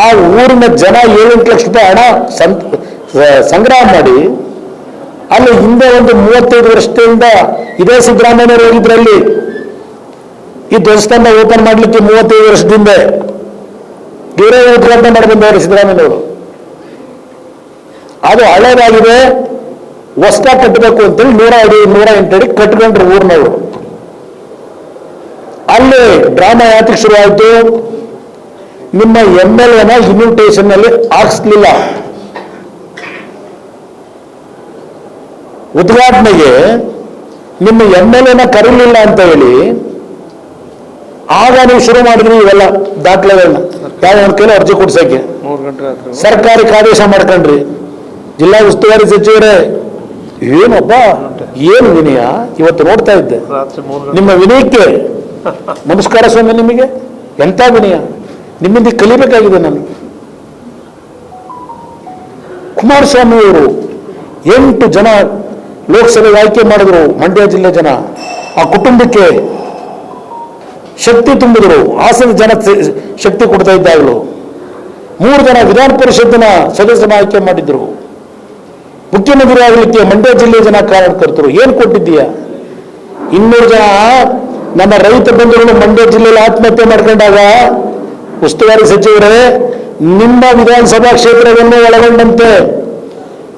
ಆ ಊರಿನ ಜನ ಏಳೆಂಟು ಲಕ್ಷ ರೂಪಾಯಿ ಹಣ ಸಂಗ್ರಹ ಮಾಡಿ, ಅಲ್ಲಿ ಹಿಂದೆ ಒಂದು ಮೂವತ್ತೈದು ವರ್ಷದಿಂದ ಇದೇ ಸಿದ್ದರಾಮಯ್ಯವರು ಹೋಗಿದ್ರಲ್ಲಿ ಈ ದೇವಸ್ಥಾನ ಓಪನ್ ಮಾಡಲಿಕ್ಕೆ ಮೂವತ್ತೈದು ವರ್ಷದಿಂದ. ಬೇರೆ ಉದ್ಘಾಟನೆ ಮಾಡಿ ಬಂದವರು ಸಿದ್ದರಾಮಯ್ಯವರು ಅದು ಹಳೇದಾಗಿದೆ. ಹೊಸ ಕಟ್ಟಬೇಕು ಅಂತೇಳಿ ನೂರ ಅಡಿ ನೂರ ಎಂಟು ಅಡಿ ಕಟ್ಕೊಂಡ್ರು ಊರಿನವರು. ಅಲ್ಲಿ ಡ್ರಾಮಾ ಯಾತ್ರೆ ಶುರುವಾಯಿತು. ನಿಮ್ಮ ಎಂ ಎಲ್ ಎನ ಇನ್ವಿಟೇಷನ್ನಲ್ಲಿ ಹಾಕ್ಸ್ಲಿಲ್ಲ. ಉದ್ಘಾಟನೆಗೆ ನಿಮ್ಮ ಎಂ ಎಲ್ ಎನ ಕರೀಲಿಲ್ಲ ಅಂತ ಹೇಳಿ ಆಗ ನೀವು ಶುರು ಮಾಡಿದ್ರಿ ಇವೆಲ್ಲ ದಾಖಲೆಗಳನ್ನ. ಯಾವ ಒಂದು ಕೈಲಿ ಅರ್ಜಿ ಕೊಡ್ಸಕ್ಕೆ. ಸರ್ಕಾರಿ ಸರ್ಕಾರಕ್ಕೆ ಆದೇಶ ಮಾಡ್ಕೊಂಡ್ರಿ. ಜಿಲ್ಲಾ ಉಸ್ತುವಾರಿ ಸಚಿವರೇ ಏನಪ್ಪ ಏನು ವಿನಯ? ಇವತ್ತು ನೋಡ್ತಾ ಇದ್ದೆ. ನಿಮ್ಮ ವಿನಯಕ್ಕೆ ನಮಸ್ಕಾರ ಸ್ವಾಮಿ ನಿಮಗೆ. ಎಂಥ ವಿನಯ? ನಿಮ್ಮಿಂದ ಕಲಿಬೇಕಾಗಿದೆ ನಾನು. ಕುಮಾರಸ್ವಾಮಿಯವರು ಎಂಟು ಜನ ಲೋಕಸಭೆಗೆ ಆಯ್ಕೆ ಮಾಡಿದ್ರು, ಮಂಡ್ಯ ಜಿಲ್ಲೆ ಜನ. ಆ ಕುಟುಂಬಕ್ಕೆ ಶಕ್ತಿ ತುಂಬಿದ್ರು, ಹಾಸನ ಜನ ಶಕ್ತಿ ಕೊಡ್ತಾ ಇದ್ದಾಗಲು ಮೂರು ಜನ ವಿಧಾನ ಪರಿಷತ್ತಿನ ಸದಸ್ಯನ ಆಯ್ಕೆ ಮಾಡಿದ್ರು. ಮುಖ್ಯಮಂತ್ರಿ ಆಗಲಿಕ್ಕೆ ಮಂಡ್ಯ ಜಿಲ್ಲೆ ಜನ ಕಾರಣಕರ್ತರು ಏನು ಕೊಟ್ಟಿದ್ದೀಯ? ಇನ್ನೂರು ಜನ ನಮ್ಮ ರೈತ ಬಂಧುಗಳು ಮಂಡ್ಯ ಜಿಲ್ಲೆಯಲ್ಲಿ ಆತ್ಮಹತ್ಯೆ ಮಾಡ್ಕೊಂಡಾಗ ಉಸ್ತುವಾರಿ ಸಚಿವರೇ ನಿಮ್ಮ ವಿಧಾನಸಭಾ ಕ್ಷೇತ್ರವನ್ನು ಒಳಗೊಂಡಂತೆ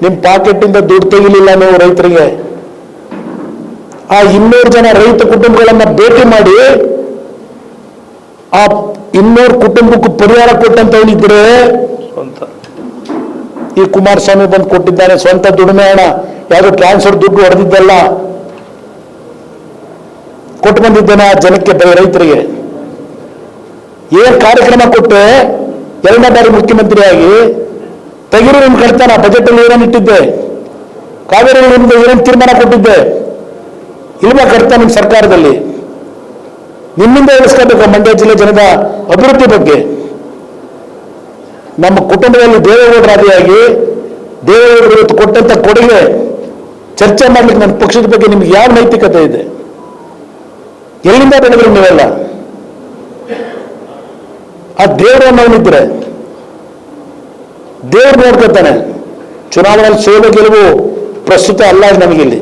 ನಿಮ್ಮ ಪಾಕೆಟ್ಟಿಂದ ದುಡ್ಡು ತೆಗಿಲಿಲ್ಲ ನೀವು ರೈತರಿಗೆ. ಆ ಇನ್ನೂರು ಜನ ರೈತ ಕುಟುಂಬಗಳನ್ನ ಭೇಟಿ ಮಾಡಿ ಆ ಇನ್ನೂರು ಕುಟುಂಬಕ್ಕೂ ಪರಿಹಾರ ಕೊಟ್ಟಂತ ಹೇಳಿದ್ರೆ ಈ ಕುಮಾರಸ್ವಾಮಿ ಬಂದು ಕೊಟ್ಟಿದ್ದಾನೆ ಸ್ವಂತ ದುಡಿಮೆ ಹಣ ಯಾವುದು ಟ್ರಾನ್ಸ್ಫರ್ ದುಡ್ಡು ಹೊಡೆದಿದ್ದಲ್ಲ. ಕೊಟ್ಟು ಬಂದಿದ್ದೇನೆ ಆ ಜನಕ್ಕೆ ರೈತರಿಗೆ. ಏನ್ ಕಾರ್ಯಕ್ರಮ ಕೊಟ್ಟೆ? ಎರಡನೇ ಬಾರಿ ಮುಖ್ಯಮಂತ್ರಿಯಾಗಿ. ತೆಗಿರು ನಿಮ್ ಕಳ್ತಾನ ಬಜೆಟ್ ಅಲ್ಲಿ ಏನೇನು ಇಟ್ಟಿದ್ದೆ? ಕಾವೇರಿ ನಿಮ್ದು ಏನೇನು ತೀರ್ಮಾನ ಕೊಟ್ಟಿದ್ದೆ? ಇಲ್ವಾ ಕಡ್ತ ನಿಮ್ ಸರ್ಕಾರದಲ್ಲಿ? ನಿಮ್ಮಿಂದ ಹೇಳಿಸ್ಕೋಬೇಕು ಮಂಡ್ಯ ಜಿಲ್ಲೆ ಜನದ ಅಭಿವೃದ್ಧಿ ಬಗ್ಗೆ. ನಮ್ಮ ಕುಟುಂಬದಲ್ಲಿ ದೇವೇಗೌಡರಾದಿಯಾಗಿ ದೇವೇಗೌಡರು ಇವತ್ತು ಕೊಟ್ಟಂತ ಕೊಡುಗೆ ಚರ್ಚೆ ಮಾಡ್ಲಿಕ್ಕೆ ನನ್ನ ಪಕ್ಷದ ಬಗ್ಗೆ ನಿಮ್ಗೆ ಯಾವ ನೈತಿಕತೆ ಇದೆ? ಎಲ್ಲಿಂದ ಬೆಳೆದ್ರಿ ನೀವೆಲ್ಲ? ಆ ದೇವರ ಮಗನಿದ್ರೆ ದೇವ್ರು ನೋಡ್ಕೊತಾನೆ ಚುನಾವಣೆಯಲ್ಲಿ ಸೋಲು ಗೆಲುವು ಪ್ರಸ್ತುತ ಅಲ್ಲ ನಮಗಿಲ್ಲಿ.